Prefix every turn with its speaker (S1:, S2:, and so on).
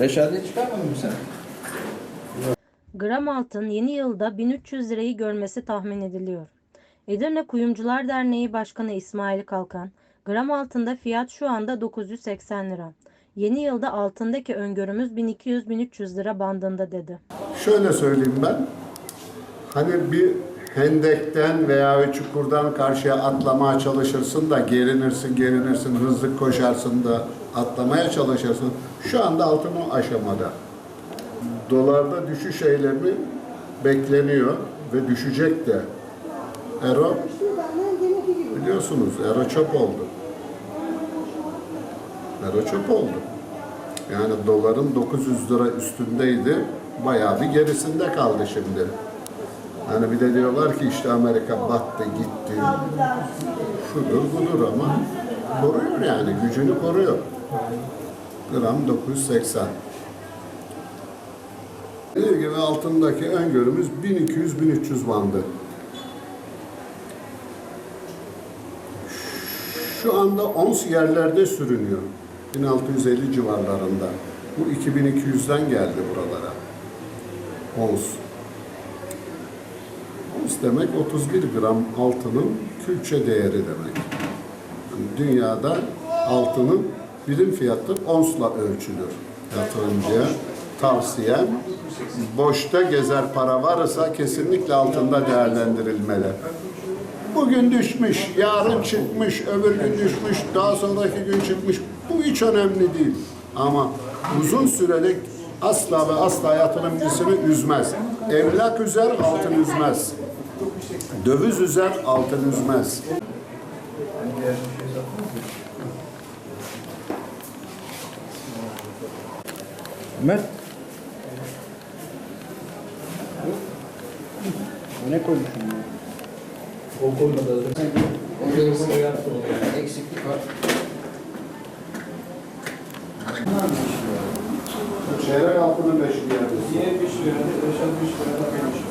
S1: Reşadiye çıkarmadın mı sen?
S2: Gram altın yeni yılda 1300 lirayı görmesi tahmin ediliyor. Edirne Kuyumcular Derneği Başkanı İsmail Kalkan, gram altında fiyat şu anda 980 lira. Yeni yılda altındaki öngörümüz 1200-1300 lira bandında dedi.
S3: Şöyle söyleyeyim ben. Hani bir hendekten veya bir çukurdan karşıya atlamaya çalışırsın da gerinirsin, gerinirsin, hızlı koşarsın da atlamaya çalışırsın. Şu anda altın aşamada. Dolarda düşüş eylemi bekleniyor ve düşecek de. Ero biliyorsunuz Ero çöp oldu. Ero çöp oldu. Yani doların 900 lira üstündeydi. Bayağı bir gerisinde kaldı şimdi. Hani bir de diyorlar ki işte Amerika battı gitti. Şudur budur ama koruyor yani gücünü koruyor. Gram 980. Dediğim gibi altındaki öngörümüz 1200-1300 bandı. Şu anda ons yerlerde sürünüyor. 1650 civarlarında. Bu 2200'den geldi buralara. Ons. Ons demek 31 gram altının külçe değeri demek. Yani dünyada altının birim fiyatı onsla ölçülür. Yatırımcıya tavsiyem boşta gezer para varsa kesinlikle altında değerlendirilmeli. Bugün düşmüş, yarın çıkmış, öbür gün düşmüş, daha sonraki gün çıkmış. Bu hiç önemli değil. Ama uzun süreli asla ve asla yatırımcısını üzmez. Emlak üzer, altın üzmez. Döviz üzer, altın üzmez.
S1: Ömer. Ne koymuşsun ya?
S4: O buraya yaptım yani eksiklik var.
S3: Çeyrek altının beşi geldi.
S4: 70 lira, 60 lira da